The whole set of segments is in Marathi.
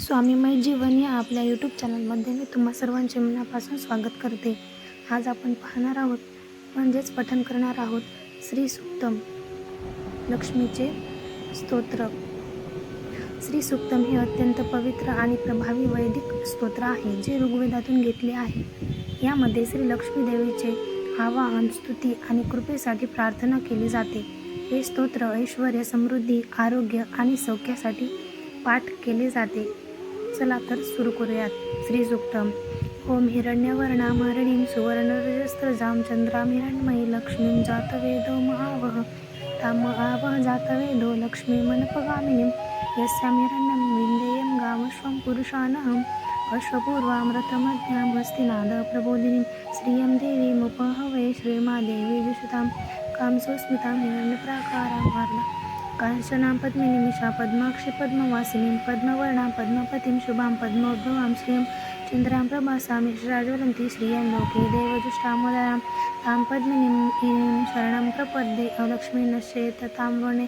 स्वामीमय जीवन या आपल्या यूट्यूब चॅनलमध्ये मी तुम्हा सर्वांचे मनापासून स्वागत करते. आज आपण पाहणार आहोत म्हणजेच पठन करणार आहोत श्री सुक्तम लक्ष्मीचे स्तोत्र. श्री सुक्तम हे अत्यंत पवित्र आणि प्रभावी वैदिक स्तोत्र आहे जे ऋग्वेदातून घेतले आहे. यामध्ये श्री लक्ष्मी देवीचे आवाहन स्तुती आणि कृपेसाठी प्रार्थना केली जाते. हे स्तोत्र ऐश्वर समृद्धी आरोग्य आणि सौख्यासाठी पाठ केले जाते. चला तर सुरू करूयात. श्री सुक्तम ओम हिरण्यवर्णाम हरणीं सुवर्णरजस्त्रजां चंद्राम हिरण्मयी लक्ष्मीं जातवेदो महावह ताम आवह जातवेदो लक्ष्मी मनपगामिनीं. यस्यां हिरण्यं विन्देयं गामश्वं पुरुषानहम् अश्वपूर्वामृतमध्यां हस्तिनाद प्रबोधिनीं. श्रियं देवीमुपहवे श्रीमादेवी जुषुतां कांसोस्मितां हिरण्यप्राकारां वार्ला कांचनां पद्मिनिमिषा पद्माक्षि पद्मवासिनीं पद्मवर्णां पद्मपतिं शुभां पद्मोद्भवां श्रियं चन्द्रां प्रभासामि यशराज्वलन्ती श्रियं लोके देवजुष्टामुदरां तां पद्मिनीं शरणं प्रपद्ये अलक्ष्मीनश्चेत तां वने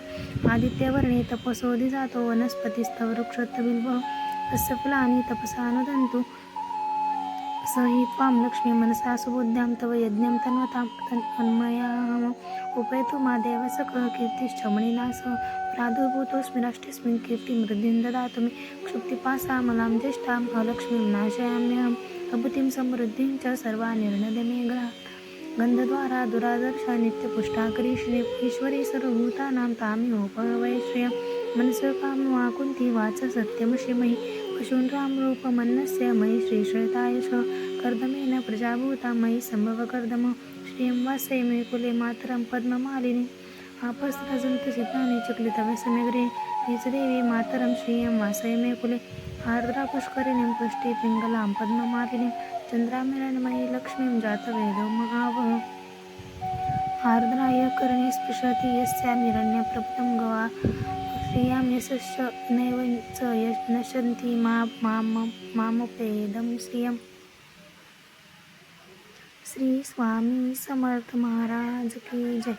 आदित्यवर्णे तपसोऽधि जातो वनस्पतिस्तव तस्य फलानि तपसानुदन्तु स हि त्वां लक्ष्मी मनसा सुबुद्ध्यां तव यज्ञं तन्वतां तन्मयाहम् उपयतु मा देव सकः कीर्तिश्च प्रादुर्भूतोऽस्मि राष्ट्रेऽस्मिन् कीर्तिं वृद्धिं ददातु मे। क्षुप्तिपासामलां ज्येष्ठां अलक्ष्मीं नाशयाम्यहम्। अभूतिं समृद्धिं च सर्वानिर्णय मे ग्रहा गन्धद्वारा दुरादर्शा नित्यपुष्टाकरी श्री ईश्वरी सर्वभूतानां तामिहोपहवै श्रियं। मनसः कामवा कुन्ती वाच सत्यमशिमयि पशून् रामरूपमन्नस्य मयि श्रीश्वेतायश कर्दमेन प्रजाभूता मयि सम्भव कर्दम श्रियं वासय मे कुले मातरं पद्ममालिनी। आपस्त्रजन्तसितानि चक्लितव्यसमेग्रे निजदेवी मातरं श्रियं वासय मे कुले। आर्द्रापुष्करिणीं पुष्टि पिङ्गलां पद्ममालिनीं। चन्द्रामिरणमयी लक्ष्मीं जातवेदो महावह आर्द्राय कर्णे स्पृशति यस्यामिरण्यप्रभुतं गवा। श्रियां यशश्च नैव च यश नशन्ति मा माम मामपेदं श्रियं श्री स्वामी समर्थ महाराज की जय।